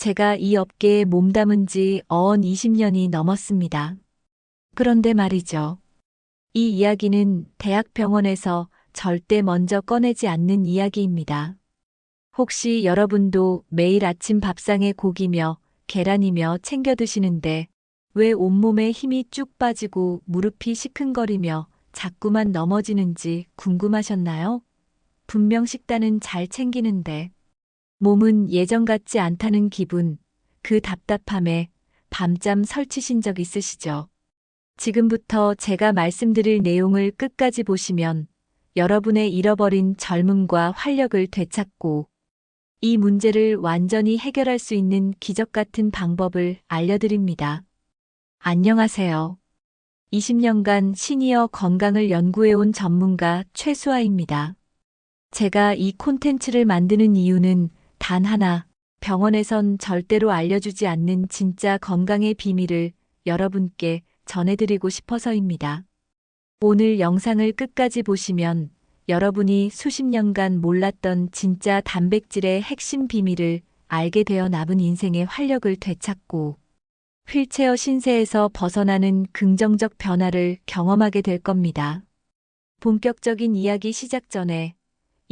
제가 이 업계에 몸담은 지 어언 20년이 넘었습니다. 그런데 말이죠. 이 이야기는 대학병원에서 절대 먼저 꺼내지 않는 이야기입니다. 혹시 여러분도 매일 아침 밥상에 고기며 계란이며 챙겨 드시는데 왜 온몸에 힘이 쭉 빠지고 무릎이 시큰거리며 자꾸만 넘어지는지 궁금하셨나요? 분명 식단은 잘 챙기는데 몸은 예전 같지 않다는 기분, 그 답답함에 밤잠 설치신 적 있으시죠? 지금부터 제가 말씀드릴 내용을 끝까지 보시면 여러분의 잃어버린 젊음과 활력을 되찾고 이 문제를 완전히 해결할 수 있는 기적 같은 방법을 알려드립니다. 안녕하세요. 20년간 시니어 건강을 연구해온 전문가 최수아입니다. 제가 이 콘텐츠를 만드는 이유는 단 하나, 병원에선 절대로 알려주지 않는 진짜 건강의 비밀을 여러분께 전해드리고 싶어서입니다. 오늘 영상을 끝까지 보시면 여러분이 수십 년간 몰랐던 진짜 단백질의 핵심 비밀을 알게 되어 남은 인생의 활력을 되찾고 휠체어 신세에서 벗어나는 긍정적 변화를 경험하게 될 겁니다. 본격적인 이야기 시작 전에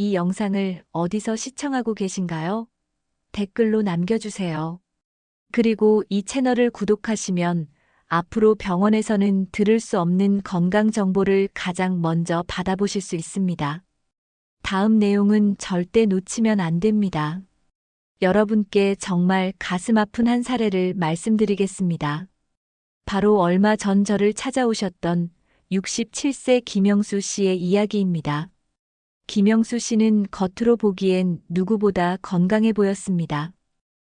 이 영상을 어디서 시청하고 계신가요? 댓글로 남겨주세요. 그리고 이 채널을 구독하시면 앞으로 병원에서는 들을 수 없는 건강 정보를 가장 먼저 받아보실 수 있습니다. 다음 내용은 절대 놓치면 안 됩니다. 여러분께 정말 가슴 아픈 한 사례를 말씀드리겠습니다. 바로 얼마 전 저를 찾아오셨던 67세 김영수 씨의 이야기입니다. 김영수 씨는 겉으로 보기엔 누구보다 건강해 보였습니다.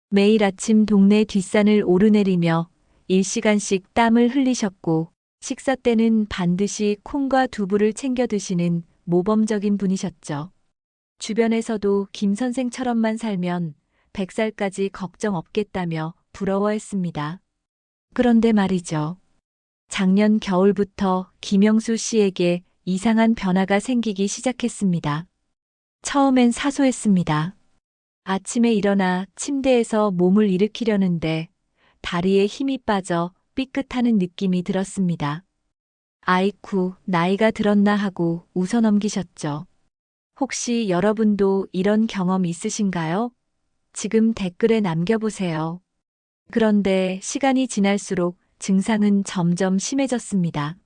매일 아침 동네 뒷산을 오르내리며 1시간씩 땀을 흘리셨고 식사 때는 반드시 콩과 두부를 챙겨 드시는 모범적인 분이셨죠. 주변에서도 김 선생처럼만 살면 100살까지 걱정 없겠다며 부러워했습니다. 그런데 말이죠. 작년 겨울부터 김영수 씨에게 이상한 변화가 생기기 시작했습니다. 처음엔 사소했습니다. 아침에 일어나 침대에서 몸을 일으키려는데 다리에 힘이 빠져 삐끗하는 느낌이 들었습니다. 아이쿠, 나이가 들었나 하고 웃어 넘기셨죠. 혹시 여러분도 이런 경험 있으신가요? 지금 댓글에 남겨보세요. 그런데 시간이 지날수록 증상은 점점 심해졌습니다.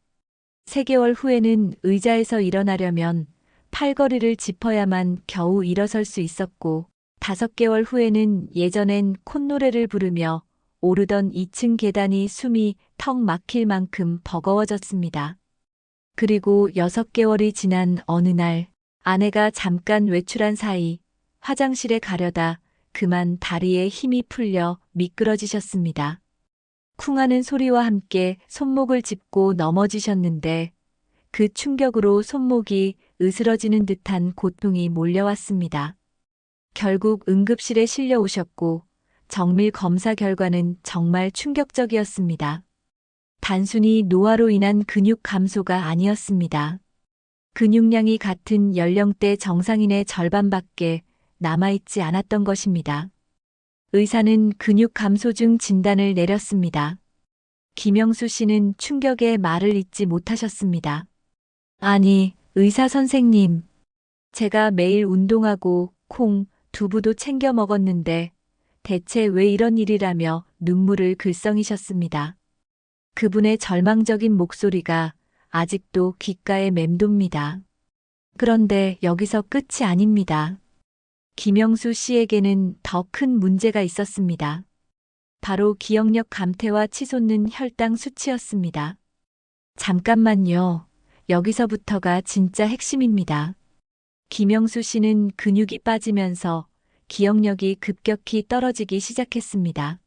3개월 후에는 의자에서 일어나려면 팔걸이를 짚어야만 겨우 일어설 수 있었고, 5개월 후에는 예전엔 콧노래를 부르며 오르던 2층 계단이 숨이 턱 막힐 만큼 버거워졌습니다. 그리고 6개월이 지난 어느 날, 아내가 잠깐 외출한 사이 화장실에 가려다 그만 다리에 힘이 풀려 미끄러지셨습니다. 쿵하는 소리와 함께 손목을 짚고 넘어지셨는데 그 충격으로 손목이 으스러지는 듯한 고통이 몰려왔습니다. 결국 응급실에 실려 오셨고 정밀 검사 결과는 정말 충격적이었습니다. 단순히 노화로 인한 근육 감소가 아니었습니다. 근육량이 같은 연령대 정상인의 절반밖에 남아있지 않았던 것입니다. 의사는 근육 감소증 진단을 내렸습니다. 김영수 씨는 충격에 말을 잇지 못하셨습니다. 아니, 의사 선생님. 제가 매일 운동하고 콩, 두부도 챙겨 먹었는데 대체 왜 이런 일이라며 눈물을 글썽이셨습니다. 그분의 절망적인 목소리가 아직도 귓가에 맴돕니다. 그런데 여기서 끝이 아닙니다. 김영수 씨에게는 더 큰 문제가 있었습니다. 바로 기억력 감퇴와 치솟는 혈당 수치였습니다. 잠깐만요. 여기서부터가 진짜 핵심입니다. 김영수 씨는 근육이 빠지면서 기억력이 급격히 떨어지기 시작했습니다.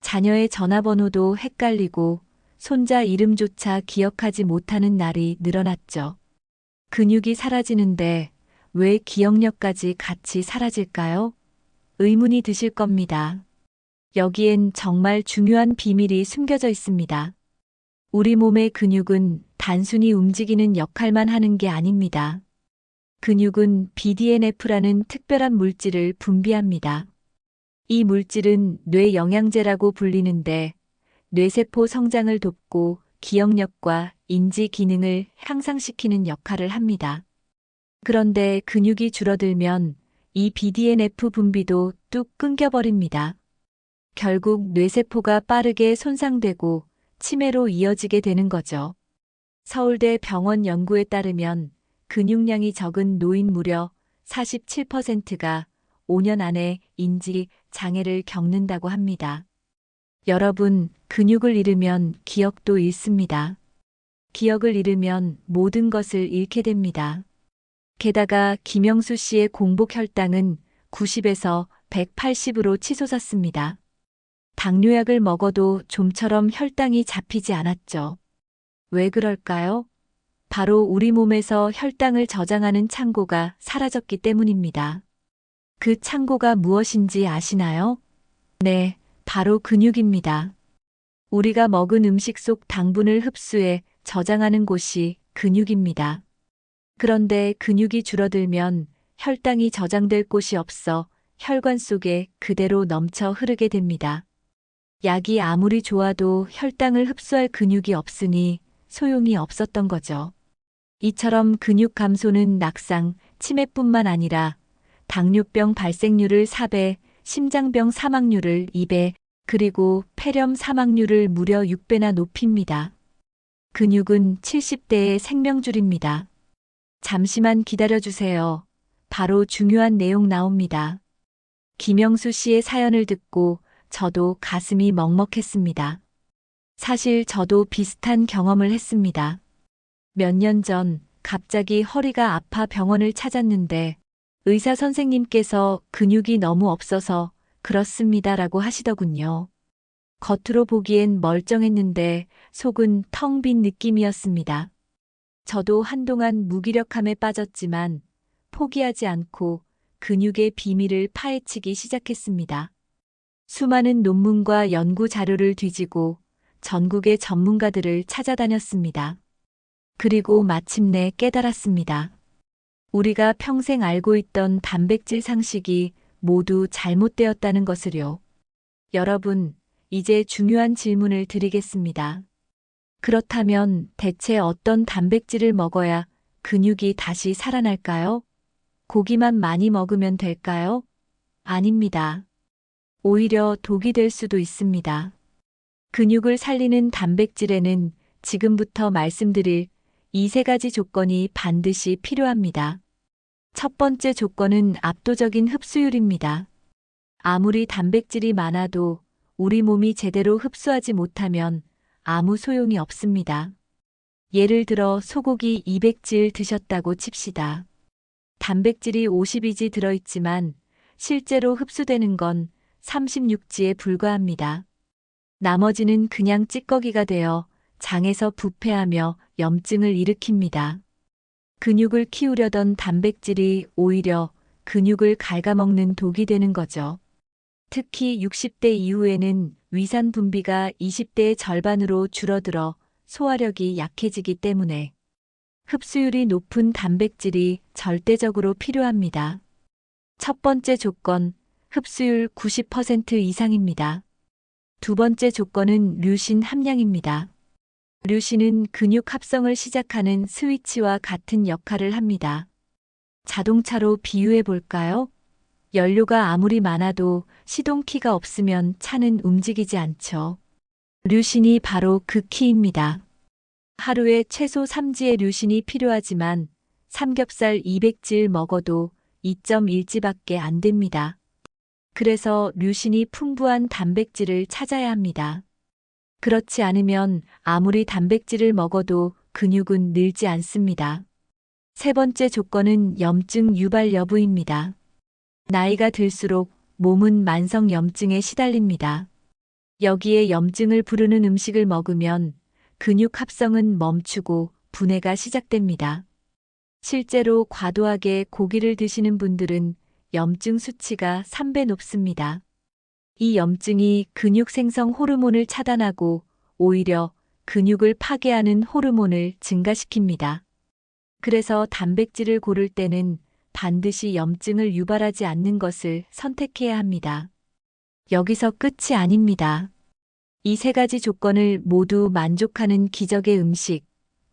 자녀의 전화번호도 헷갈리고 손자 이름조차 기억하지 못하는 날이 늘어났죠. 근육이 사라지는데 왜 기억력까지 같이 사라질까요? 의문이 드실 겁니다. 여기엔 정말 중요한 비밀이 숨겨져 있습니다. 우리 몸의 근육은 단순히 움직이는 역할만 하는 게 아닙니다. 근육은 BDNF라는 특별한 물질을 분비합니다. 이 물질은 뇌 영양제라고 불리는데 뇌세포 성장을 돕고 기억력과 인지 기능을 향상시키는 역할을 합니다. 그런데 근육이 줄어들면 이 BDNF 분비도 뚝 끊겨버립니다. 결국 뇌세포가 빠르게 손상되고 치매로 이어지게 되는 거죠. 서울대 병원 연구에 따르면 근육량이 적은 노인 무려 47%가 5년 안에 인지 장애를 겪는다고 합니다. 여러분, 근육을 잃으면 기억도 잃습니다. 기억을 잃으면 모든 것을 잃게 됩니다. 게다가 김영수 씨의 공복 혈당은 90에서 180으로 치솟았습니다. 당뇨약을 먹어도 좀처럼 혈당이 잡히지 않았죠. 왜 그럴까요? 바로 우리 몸에서 혈당을 저장하는 창고가 사라졌기 때문입니다. 그 창고가 무엇인지 아시나요? 네, 바로 근육입니다. 우리가 먹은 음식 속 당분을 흡수해 저장하는 곳이 근육입니다. 그런데 근육이 줄어들면 혈당이 저장될 곳이 없어 혈관 속에 그대로 넘쳐 흐르게 됩니다. 약이 아무리 좋아도 혈당을 흡수할 근육이 없으니 소용이 없었던 거죠. 이처럼 근육 감소는 낙상, 치매뿐만 아니라 당뇨병 발생률을 4배, 심장병 사망률을 2배, 그리고 폐렴 사망률을 무려 6배나 높입니다. 근육은 70대의 생명줄입니다. 잠시만 기다려주세요. 바로 중요한 내용 나옵니다. 김영수 씨의 사연을 듣고 저도 가슴이 먹먹했습니다. 사실 저도 비슷한 경험을 했습니다. 몇 년 전 갑자기 허리가 아파 병원을 찾았는데 의사 선생님께서 근육이 너무 없어서 그렇습니다라고 하시더군요. 겉으로 보기엔 멀쩡했는데 속은 텅 빈 느낌이었습니다. 저도 한동안 무기력함에 빠졌지만 포기하지 않고 근육의 비밀을 파헤치기 시작했습니다. 수많은 논문과 연구 자료를 뒤지고 전국의 전문가들을 찾아다녔습니다. 그리고 마침내 깨달았습니다. 우리가 평생 알고 있던 단백질 상식이 모두 잘못되었다는 것을요. 여러분, 이제 중요한 질문을 드리겠습니다. 그렇다면 대체 어떤 단백질을 먹어야 근육이 다시 살아날까요? 고기만 많이 먹으면 될까요? 아닙니다. 오히려 독이 될 수도 있습니다. 근육을 살리는 단백질에는 지금부터 말씀드릴 이 세 가지 조건이 반드시 필요합니다. 첫 번째 조건은 압도적인 흡수율입니다. 아무리 단백질이 많아도 우리 몸이 제대로 흡수하지 못하면 아무 소용이 없습니다. 예를 들어 소고기 200질 드셨다고 칩시다. 단백질이 50이지 들어있지만 실제로 흡수되는 건 36지에 불과합니다. 나머지는 그냥 찌꺼기가 되어 장에서 부패하며 염증을 일으킵니다. 근육을 키우려던 단백질이 오히려 근육을 갉아먹는 독이 되는 거죠. 특히 60대 이후에는 위산 분비가 20대의 절반으로 줄어들어 소화력이 약해지기 때문에 흡수율이 높은 단백질이 절대적으로 필요합니다. 첫 번째 조건, 흡수율 90% 이상입니다. 두 번째 조건은 류신 함량입니다. 류신은 근육 합성을 시작하는 스위치와 같은 역할을 합니다. 자동차로 비유해 볼까요? 연료가 아무리 많아도 시동키가 없으면 차는 움직이지 않죠. 류신이 바로 그 키입니다. 하루에 최소 3지의 류신이 필요하지만 삼겹살 200질 먹어도 2.1지밖에 안 됩니다. 그래서 류신이 풍부한 단백질을 찾아야 합니다. 그렇지 않으면 아무리 단백질을 먹어도 근육은 늘지 않습니다. 세 번째 조건은 염증 유발 여부입니다. 나이가 들수록 몸은 만성 염증에 시달립니다. 여기에 염증을 부르는 음식을 먹으면 근육 합성은 멈추고 분해가 시작됩니다. 실제로 과도하게 고기를 드시는 분들은 염증 수치가 3배 높습니다. 이 염증이 근육 생성 호르몬을 차단하고 오히려 근육을 파괴하는 호르몬을 증가시킵니다. 그래서 단백질을 고를 때는 반드시 염증을 유발하지 않는 것을 선택해야 합니다. 여기서 끝이 아닙니다. 이 세 가지 조건을 모두 만족하는 기적의 음식,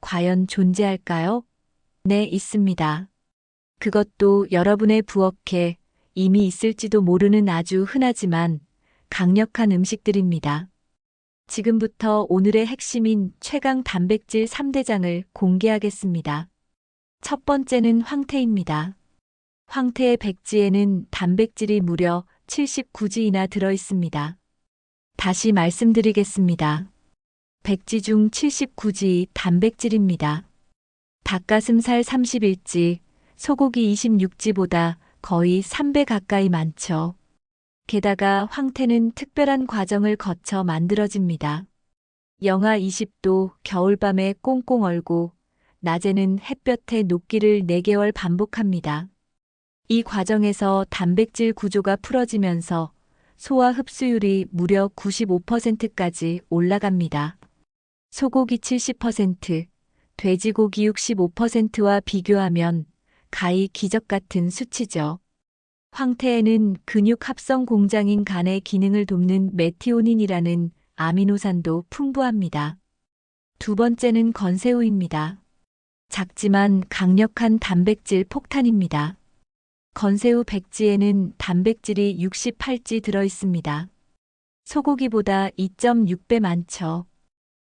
과연 존재할까요? 네, 있습니다. 그것도 여러분의 부엌에 이미 있을지도 모르는 아주 흔하지만 강력한 음식들입니다. 지금부터 오늘의 핵심인 최강 단백질 3대장을 공개하겠습니다. 첫 번째는 황태입니다. 황태의 백지에는 단백질이 무려 79지이나 들어 있습니다. 다시 말씀드리겠습니다. 백지 중 79지 단백질입니다. 닭가슴살 31지, 소고기 26지보다 거의 3배 가까이 많죠. 게다가 황태는 특별한 과정을 거쳐 만들어집니다. 영하 20도 겨울밤에 꽁꽁 얼고 낮에는 햇볕에 녹기를 4개월 반복합니다. 이 과정에서 단백질 구조가 풀어지면서 소화 흡수율이 무려 95%까지 올라갑니다. 소고기 70%, 돼지고기 65%와 비교하면 가히 기적 같은 수치죠. 황태에는 근육 합성 공장인 간의 기능을 돕는 메티오닌이라는 아미노산도 풍부합니다. 두 번째는 건새우입니다. 작지만 강력한 단백질 폭탄입니다. 건새우 백지에는 단백질이 68지 들어 있습니다. 소고기보다 2.6배 많죠.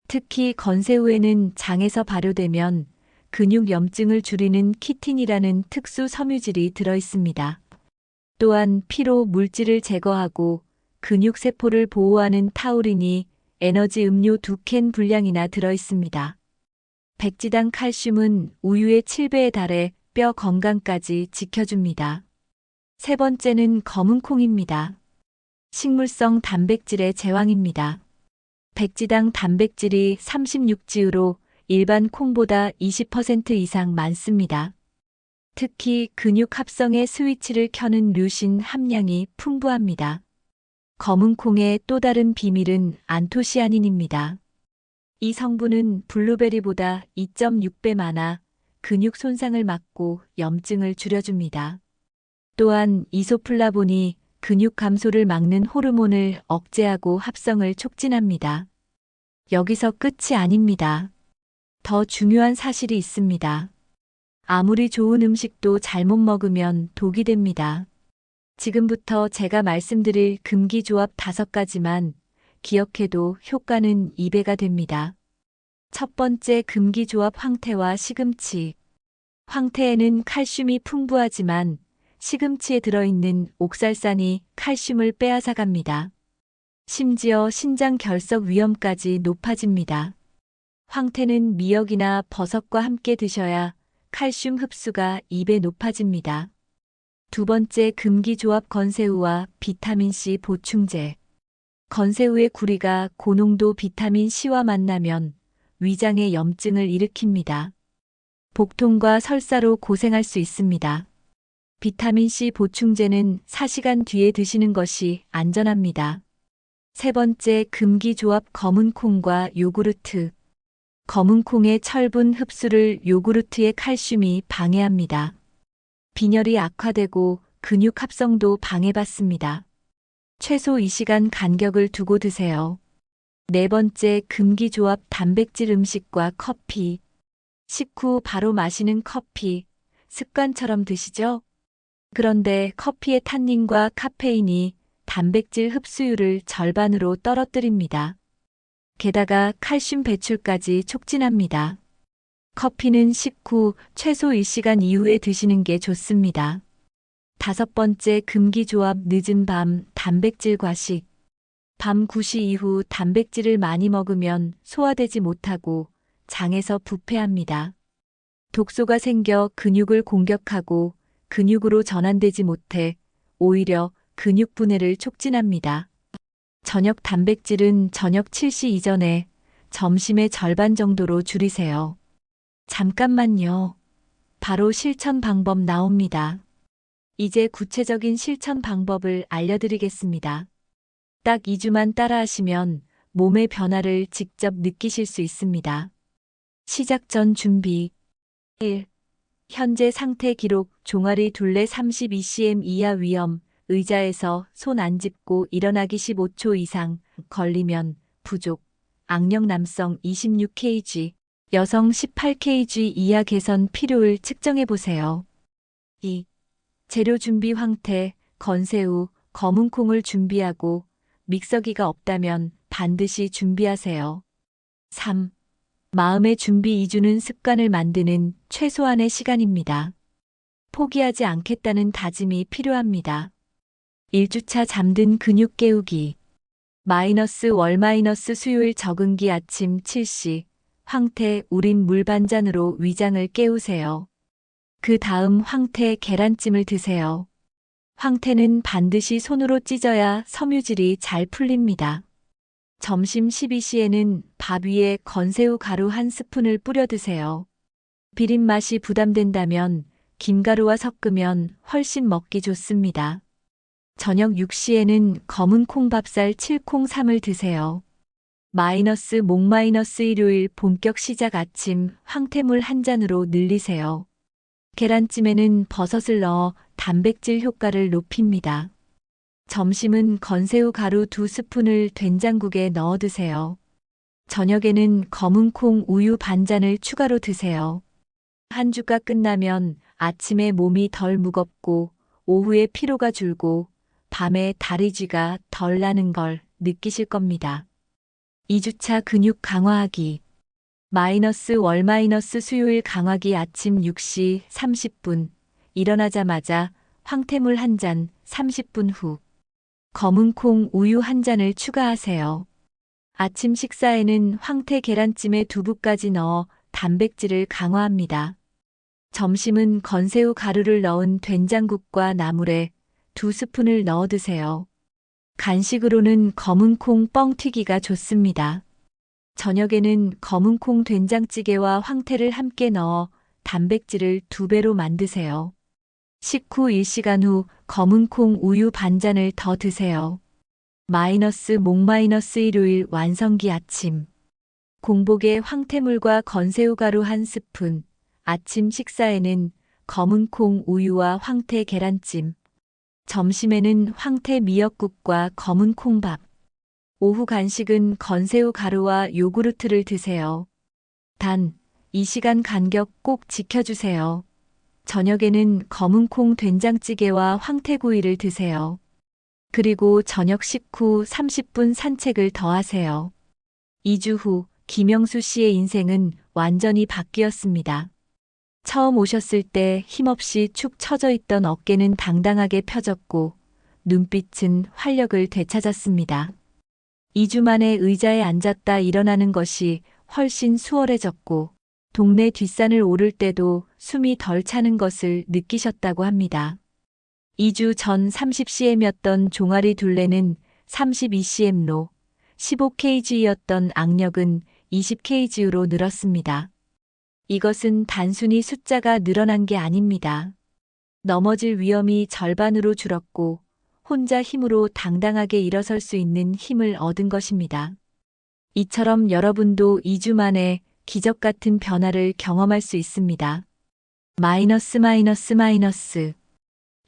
특히 건새우에는 장에서 발효되면 근육 염증을 줄이는 키틴이라는 특수 섬유질이 들어 있습니다. 또한 피로 물질을 제거하고 근육 세포를 보호하는 타우린이 에너지 음료 두 캔 분량이나 들어 있습니다. 백지당 칼슘은 우유의 7배에 달해 뼈 건강까지 지켜줍니다. 세 번째는 검은콩입니다. 식물성 단백질의 제왕입니다. 백지당 단백질이 36지으로 일반 콩보다 20% 이상 많습니다. 특히 근육 합성의 스위치를 켜는 류신 함량이 풍부합니다. 검은 콩의 또 다른 비밀은 안토시아닌입니다. 이 성분은 블루베리보다 2.6배 많아 근육 손상을 막고 염증을 줄여줍니다. 또한 이소플라본이 근육 감소를 막는 호르몬을 억제하고 합성을 촉진합니다. 여기서 끝이 아닙니다. 더 중요한 사실이 있습니다. 아무리 좋은 음식도 잘못 먹으면 독이 됩니다. 지금부터 제가 말씀드릴 금기조합 다섯 가지만 기억해도 효과는 2배가 됩니다. 첫 번째 금기조합 황태와 시금치. 황태에는 칼슘이 풍부하지만 시금치에 들어있는 옥살산이 칼슘을 빼앗아갑니다. 심지어 신장 결석 위험까지 높아집니다. 황태는 미역이나 버섯과 함께 드셔야 칼슘 흡수가 2배 높아집니다. 두 번째 금기조합 건새우와 비타민C 보충제. 건새우의 구리가 고농도 비타민C와 만나면 위장의 염증을 일으킵니다. 복통과 설사로 고생할 수 있습니다. 비타민C 보충제는 4시간 뒤에 드시는 것이 안전합니다. 세 번째 금기조합 검은콩과 요구르트. 검은콩의 철분 흡수를 요구르트의 칼슘이 방해합니다. 빈혈이 악화되고 근육 합성도 방해받습니다. 최소 2시간 간격을 두고 드세요. 네 번째 금기조합 단백질 음식과 커피. 식후 바로 마시는 커피. 습관처럼 드시죠? 그런데 커피의 탄닌과 카페인이 단백질 흡수율을 절반으로 떨어뜨립니다. 게다가 칼슘 배출까지 촉진합니다. 커피는 식후 최소 1시간 이후에 드시는 게 좋습니다. 다섯 번째 금기조합 늦은 밤 단백질 과식. 밤 9시 이후 단백질을 많이 먹으면 소화되지 못하고 장에서 부패합니다. 독소가 생겨 근육을 공격하고 근육으로 전환되지 못해 오히려 근육 분해를 촉진합니다. 저녁 단백질은 저녁 7시 이전에 점심의 절반 정도로 줄이세요. 잠깐만요. 바로 실천 방법 나옵니다. 이제 구체적인 실천 방법을 알려드리겠습니다. 딱 2주만 따라하시면 몸의 변화를 직접 느끼실 수 있습니다. 시작 전 준비 1. 현재 상태 기록 종아리 둘레 32cm 이하 위험 의자에서 손 안 짚고 일어나기 15초 이상 걸리면 부족. 악력 남성 26kg, 여성 18kg 이하 개선 필요를 측정해 보세요. 2. 재료 준비 황태, 건새우, 검은 콩을 준비하고 믹서기가 없다면 반드시 준비하세요. 3. 마음의 준비 2주는 습관을 만드는 최소한의 시간입니다. 포기하지 않겠다는 다짐이 필요합니다. 1주차 잠든 근육 깨우기. 마이너스 월 마이너스 수요일 적응기 아침 7시. 황태 우린 물 반잔으로 위장을 깨우세요. 그 다음 황태 계란찜을 드세요. 황태는 반드시 손으로 찢어야 섬유질이 잘 풀립니다. 점심 12시에는 밥 위에 건새우 가루 한 스푼을 뿌려 드세요. 비린 맛이 부담된다면 김가루와 섞으면 훨씬 먹기 좋습니다. 저녁 6시에는 검은 콩밥살 7콩3을 드세요. 마이너스 목 마이너스 일요일 본격 시작 아침 황태물 한 잔으로 늘리세요. 계란찜에는 버섯을 넣어 단백질 효과를 높입니다. 점심은 건새우 가루 두 스푼을 된장국에 넣어 드세요. 저녁에는 검은 콩 우유 반잔을 추가로 드세요. 한 주가 끝나면 아침에 몸이 덜 무겁고 오후에 피로가 줄고 밤에 다리쥐가 덜 나는 걸 느끼실 겁니다. 2주차 근육 강화하기. 마이너스 월 마이너스 수요일 강화기 아침 6시 30분. 일어나자마자 황태물 한 잔 30분 후. 검은 콩 우유 한 잔을 추가하세요. 아침 식사에는 황태 계란찜에 두부까지 넣어 단백질을 강화합니다. 점심은 건새우 가루를 넣은 된장국과 나물에 두 스푼을 넣어 드세요. 간식으로는 검은 콩 뻥튀기가 좋습니다. 저녁에는 검은 콩 된장찌개와 황태를 함께 넣어 단백질을 두 배로 만드세요. 식후 1시간 후 검은 콩 우유 반잔을 더 드세요. 마이너스 목 마이너스 일요일 완성기 아침. 공복에 황태물과 건새우 가루 한 스푼. 아침 식사에는 검은 콩 우유와 황태 계란찜. 점심에는 황태 미역국과 검은 콩밥. 오후 간식은 건새우 가루와 요구르트를 드세요. 단, 이 시간 간격 꼭 지켜주세요. 저녁에는 검은 콩 된장찌개와 황태구이를 드세요. 그리고 저녁 식후 30분 산책을 더 하세요. 2주 후 김영수 씨의 인생은 완전히 바뀌었습니다. 처음 오셨을 때 힘없이 축 처져 있던 어깨는 당당하게 펴졌고 눈빛은 활력을 되찾았습니다. 2주 만에 의자에 앉았다 일어나는 것이 훨씬 수월해졌고 동네 뒷산을 오를 때도 숨이 덜 차는 것을 느끼셨다고 합니다. 2주 전 30cm였던 종아리 둘레는 32cm로 15kg였던 악력은 20kg로 늘었습니다. 이것은 단순히 숫자가 늘어난 게 아닙니다. 넘어질 위험이 절반으로 줄었고 혼자 힘으로 당당하게 일어설 수 있는 힘을 얻은 것입니다. 이처럼 여러분도 2주 만에 기적 같은 변화를 경험할 수 있습니다. 마이너스 마이너스 마이너스.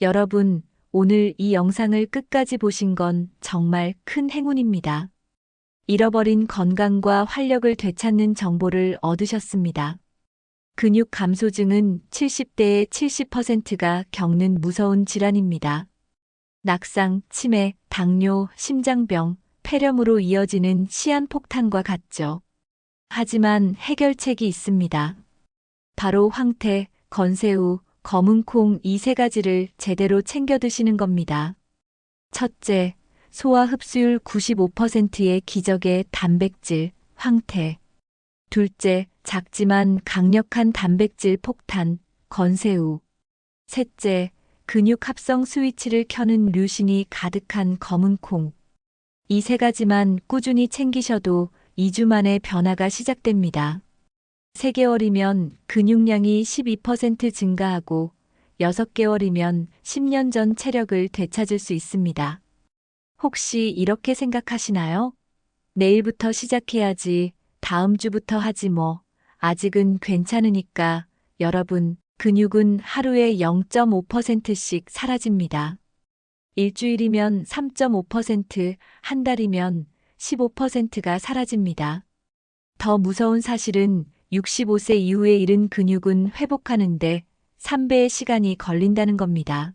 여러분, 오늘 이 영상을 끝까지 보신 건 정말 큰 행운입니다. 잃어버린 건강과 활력을 되찾는 정보를 얻으셨습니다. 근육 감소증은 70대의 70%가 겪는 무서운 질환입니다. 낙상, 치매, 당뇨, 심장병, 폐렴으로 이어지는 시한폭탄과 같죠. 하지만 해결책이 있습니다. 바로 황태, 건새우, 검은 콩 이 세 가지를 제대로 챙겨 드시는 겁니다. 첫째, 소화 흡수율 95%의 기적의 단백질, 황태. 둘째, 작지만 강력한 단백질 폭탄, 건새우. 셋째, 근육 합성 스위치를 켜는 류신이 가득한 검은 콩. 이 세 가지만 꾸준히 챙기셔도 2주 만에 변화가 시작됩니다. 3개월이면 근육량이 12% 증가하고 6개월이면 10년 전 체력을 되찾을 수 있습니다. 혹시 이렇게 생각하시나요? 내일부터 시작해야지, 다음 주부터 하지 뭐. 아직은 괜찮으니까 여러분, 근육은 하루에 0.5%씩 사라집니다. 일주일이면 3.5%, 한 달이면 15%가 사라집니다. 더 무서운 사실은 65세 이후에 잃은 근육은 회복하는데 3배의 시간이 걸린다는 겁니다.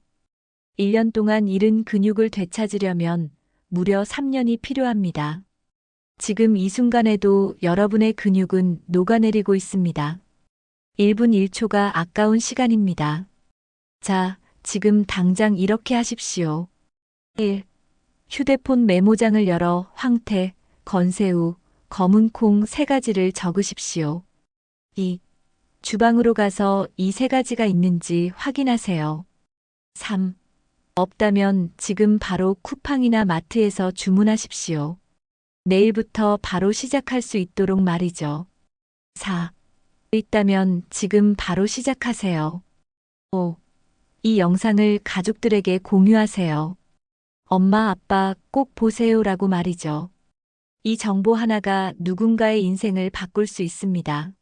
1년 동안 잃은 근육을 되찾으려면 무려 3년이 필요합니다. 지금 이 순간에도 여러분의 근육은 녹아내리고 있습니다. 1분 1초가 아까운 시간입니다. 자, 지금 당장 이렇게 하십시오. 1. 휴대폰 메모장을 열어 황태, 건새우, 검은 콩 세 가지를 적으십시오. 2. 주방으로 가서 이 세 가지가 있는지 확인하세요. 3. 없다면 지금 바로 쿠팡이나 마트에서 주문하십시오. 내일부터 바로 시작할 수 있도록 말이죠. 4. 있다면 지금 바로 시작하세요. 5. 이 영상을 가족들에게 공유하세요. 엄마, 아빠 꼭 보세요라고 말이죠. 이 정보 하나가 누군가의 인생을 바꿀 수 있습니다.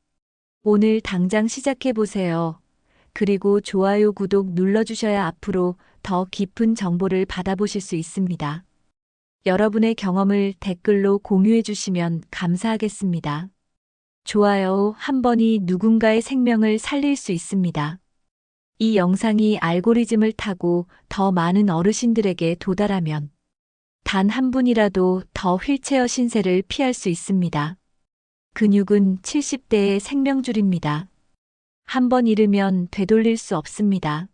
오늘 당장 시작해 보세요. 그리고 좋아요, 구독 눌러주셔야 앞으로 더 깊은 정보를 받아보실 수 있습니다. 여러분의 경험을 댓글로 공유해 주시면 감사하겠습니다. 좋아요 한 번이 누군가의 생명을 살릴 수 있습니다. 이 영상이 알고리즘을 타고 더 많은 어르신들에게 도달하면 단 한 분이라도 더 휠체어 신세를 피할 수 있습니다. 근육은 70대의 생명줄입니다. 한 번 잃으면 되돌릴 수 없습니다.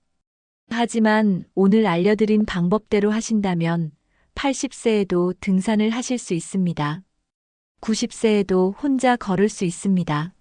하지만 오늘 알려드린 방법대로 하신다면 80세에도 등산을 하실 수 있습니다. 90세에도 혼자 걸을 수 있습니다.